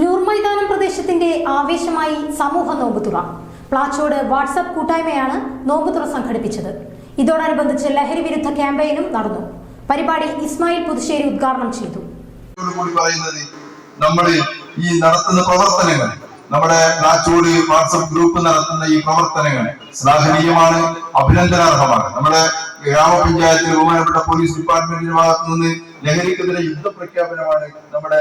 നൂർമൈതാനം പ്രദേശത്തിന്റെ ആവേശമായി സമൂഹ നോമ്പുതുറ പ്ലാച്ചോട് വാട്സപ്പ് കൂട്ടായ്മയാണ് നോമ്പുതുറ സംഘടിപ്പിച്ചത്. ഇതോടനുബന്ധിച്ച് ലഹരി വിരുദ്ധ ക്യാമ്പയിനും നടന്നു. പരിപാടി ഇസ്മായിൽ പുതുശ്ശേരി ഉദ്ഘാടനം ചെയ്തു. ഈ നടത്തുന്ന പ്രവർത്തനങ്ങൾ നമ്മുടെ നാച്ചോട് വാട്സപ്പ് ഗ്രൂപ്പ് നടത്തുന്ന ഈ പ്രവർത്തനങ്ങൾ ശ്ലാഘനീയമാണ് അഭിനന്ദനാർഹമാണ്. നമ്മുടെ ഗ്രാമപഞ്ചായത്തിൽ ബഹുമാനപ്പെട്ട പോലീസ് ഡിപ്പാർട്ട്മെന്റിന്റെ ഭാഗത്തു നിന്ന് ലഹരിക്കെതിരെ യുദ്ധപ്രഖ്യാപനമാണ് നമ്മുടെ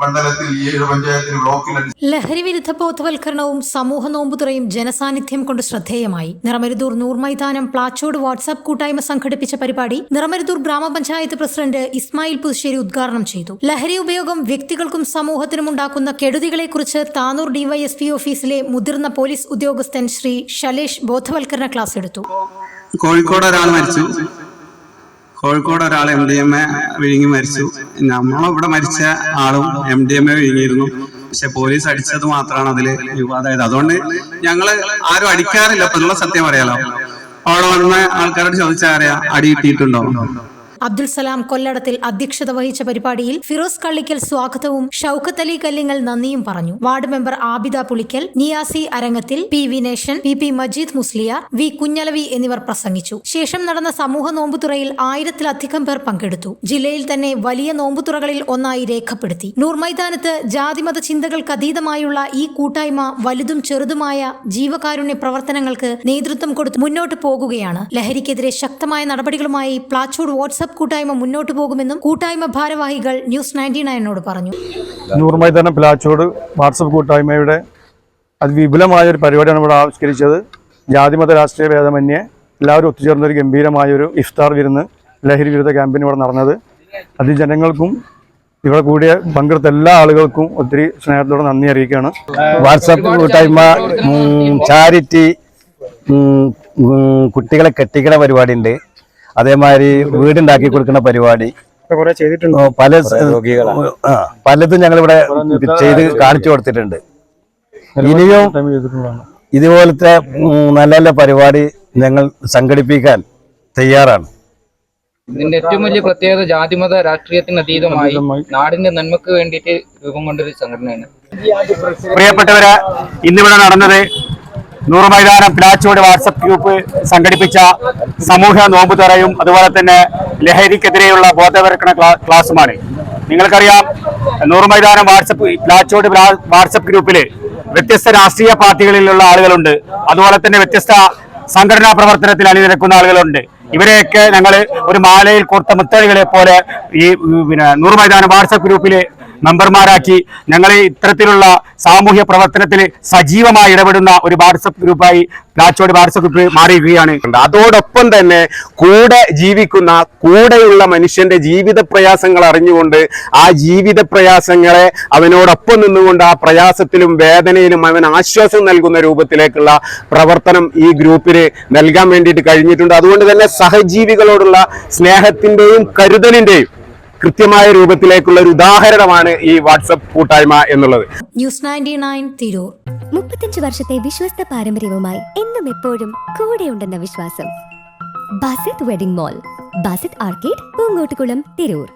മണ്ഡലത്തിൽ ഏഴ് പഞ്ചായത്തിൽ ബ്ലോക്കിൽ ലഹരി വിരുദ്ധ ബോധവൽക്കരണവും സമൂഹ നോമ്പുതുറയും ജനസാന്നിധ്യം കൊണ്ട് ശ്രദ്ധേയമായി. നിറമരുതൂർ നൂർമൈതാനം പ്ലാച്ചോട് വാട്സാപ്പ് കൂട്ടായ്മ സംഘടിപ്പിച്ച പരിപാടി നിറമരുതൂർ ഗ്രാമപഞ്ചായത്ത് പ്രസിഡന്റ് ഇസ്മായിൽ പുതുശ്ശേരി ഉദ്ഘാടനം ചെയ്തു. ലഹരി ഉപയോഗം വ്യക്തികൾക്കും സമൂഹത്തിനും ഉണ്ടാക്കുന്ന കെടുതികളെക്കുറിച്ച് താനൂർ ഡിവൈഎസ്പി ഓഫീസിലെ മുതിർന്ന പോലീസ് ഉദ്യോഗസ്ഥൻ ശ്രീ ശലേഷ് ബോധവൽക്കരണ ക്ലാസ് എടുത്തു. കോഴിക്കോട് ഒരാൾ മരിച്ചു. കോഴിക്കോട് ഒരാൾ എം ഡി എം എ വിഴുങ്ങി മരിച്ചു. നമ്മളിവിടെ മരിച്ച ആളും എം ഡി എം എ വിഴുങ്ങിയിരുന്നു. പക്ഷെ പോലീസ് അടിച്ചത് മാത്രമാണ് അതിൽ വിവാദമായത്. അതുകൊണ്ട് ഞങ്ങൾ ആരും അടിക്കാറില്ല. ഇപ്പൊ ഉള്ള സത്യം പറയാലോ. അവിടെ വന്ന ആൾക്കാരോട് ചോദിച്ചാൽ അറിയാം അടി കിട്ടിയിട്ടുണ്ടോ? അബ്ദുൽ സലാം കൊല്ലടത്തിൽ അധ്യക്ഷത വഹിച്ച പരിപാടിയിൽ ഫിറോസ് കള്ളിക്കൽ സ്വാഗതവും ഷൌക്കത്ത് അലി കല്ലിങ്ങൽ നന്ദിയും പറഞ്ഞു. Ward member Abida Pulikkal Niyasi Arangathil P V nation P P Majeed Musliyar V Kunhalavi എന്നിവർ പ്രസംഗിച്ചു. ശേഷം നടന്ന സമൂഹ നോമ്പുതുറയിൽ ആയിരത്തിലധികം പേർ പങ്കെടുത്തു. ജില്ലയിൽ തന്നെ വലിയ നോമ്പുതുറകളിൽ ഒന്നായി രേഖപ്പെടുത്തി. നൂർമൈതാനത്ത് ജാതിമത ചിന്തകൾക്ക് അതീതമായുള്ള ഈ കൂട്ടായ്മ വലുതും ചെറുതുമായ ജീവകാരുണ്യ പ്രവർത്തനങ്ങൾക്ക് നേതൃത്വം കൊടുത്ത് മുന്നോട്ട് പോകുകയാണ്. ലഹരിക്കെതിരെ ശക്തമായ നടപടികളുമായി പ്ലാച്ചോർഡ് വാട്സ്ആപ്പ് കൂട്ടായ്മ മുന്നോട്ട് പോകുമെന്നും കൂട്ടായ്മ ഭാരവാഹികൾ ന്യൂസ് നയന്റി നയനോട് പറഞ്ഞു. നൂറ് മൈതാനം പ്ലാച്ചോട് വാട്സപ്പ് കൂട്ടായ്മയുടെ അതിവിപുലമായ ഒരു പരിപാടിയാണ് ഇവിടെ ആവിഷ്കരിച്ചത്. ജാതിമത രാഷ്ട്രീയ ഭേദമന്യേ എല്ലാവരും ഒത്തുചേർന്ന ഒരു ഗംഭീരമായ ഒരു ഇഫ്താർ വിരുന്ന് ലഹരി വിരുദ്ധ ക്യാമ്പയിൻ ഇവിടെ നടന്നത്. അത് ജനങ്ങൾക്കും ഇവിടെ കൂടിയ പങ്കെടുത്ത എല്ലാ ആളുകൾക്കും ഒത്തിരി സ്നേഹത്തോടെ നന്ദി അറിയിക്കുകയാണ്. വാട്സപ്പ് കൂട്ടായ്മ ചാരിറ്റി കുട്ടികളെ കെട്ടിക്കണ പരിപാടി ഉണ്ട് അതേമാതിരി വീടുണ്ടാക്കി കൊടുക്കുന്ന പരിപാടി. കുറെ ചെയ്തിട്ടുണ്ട്. പല പലതും ഞങ്ങൾ ഇവിടെ ഞങ്ങളിവിടെ ചെയ്ത് കാണിച്ചു കൊടുത്തിട്ടുണ്ട്. ഇനിയും ഇതുപോലത്തെ നല്ല നല്ല പരിപാടി ഞങ്ങൾ സംഘടിപ്പിക്കാൻ തയ്യാറാണ്. ഇതിന്റെ ഏറ്റവും വലിയ പ്രത്യേകത ജാതിമത രാഷ്ട്രീയത്തിന് അതീതമായി. നാടിന്റെ നന്മക്ക് വേണ്ടിയിട്ട് രൂപം കൊണ്ടൊരു സംഘടനയാണ്. പ്രിയപ്പെട്ടവരെ ഇന്നിവിടെ നടന്നത് നൂറ് മൈതാനം പ്ലാച്ചോട് വാട്സപ്പ് ഗ്രൂപ്പ് സംഘടിപ്പിച്ച സമൂഹ നോമ്പ് തുറയും അതുപോലെ തന്നെ ലഹരിക്കെതിരെയുള്ള ബോധവൽക്കരണ ക്ലാസുമാണ് നിങ്ങൾക്കറിയാം നൂറ് മൈതാനം വാട്സപ്പ് പ്ലാച്ചോട് വാട്സപ്പ് ഗ്രൂപ്പിൽ വ്യത്യസ്ത രാഷ്ട്രീയ പാർട്ടികളിലുള്ള ആളുകളുണ്ട്. അതുപോലെ തന്നെ വ്യത്യസ്ത സംഘടനാ പ്രവർത്തനത്തിൽ അണിനിരക്കുന്ന ആളുകളുണ്ട്. ഇവരെയൊക്കെ ഞങ്ങൾ ഒരു മാലയിൽ കൊടുത്ത മുത്തഴികളെ പോലെ ഈ പിന്നെ നൂറ് മൈതാനം വാട്സപ്പ് ഗ്രൂപ്പിലെ മെമ്പർമാരാക്കി ഞങ്ങൾ ഇത്തരത്തിലുള്ള സാമൂഹ്യ പ്രവർത്തനത്തിൽ സജീവമായി ഇടപെടുന്ന ഒരു വാട്സപ്പ് ഗ്രൂപ്പായി പ്ലാച്ചോട് വാട്സപ്പ് ഗ്രൂപ്പ് മാറിയിരിക്കുകയാണ്. അതോടൊപ്പം തന്നെ കൂടെ ജീവിക്കുന്ന കൂടെയുള്ള മനുഷ്യന്റെ ജീവിത പ്രയാസങ്ങൾ അറിഞ്ഞുകൊണ്ട് ആ ജീവിത പ്രയാസങ്ങളെ അവനോടൊപ്പം നിന്നുകൊണ്ട് ആ പ്രയാസത്തിലും വേദനയിലും അവൻ ആശ്വാസം നൽകുന്ന രൂപത്തിലേക്കുള്ള പ്രവർത്തനം ഈ ഗ്രൂപ്പിന് നൽകാൻ വേണ്ടിയിട്ട് കഴിഞ്ഞിട്ടുണ്ട്. അതുകൊണ്ട് തന്നെ സഹജീവികളോടുള്ള സ്നേഹത്തിന്റെയും കരുതലിന്റെയും കൃത്യമായ രൂപത്തിലേക്കുള്ള ഒരു ഉദാഹരണമാണ് ഈ വാട്സപ്പ് കൂട്ടായ്മ എന്നുള്ളത്. News ninety nine Tirur. മുപ്പത്തഞ്ച് വർഷത്തെ വിശ്വസ്ത പാരമ്പര്യവുമായി എന്നും എപ്പോഴും കൂടെ ഉണ്ടെന്ന വിശ്വാസം. Basith wedding mall Basith arcade Poongottukulam Tirur.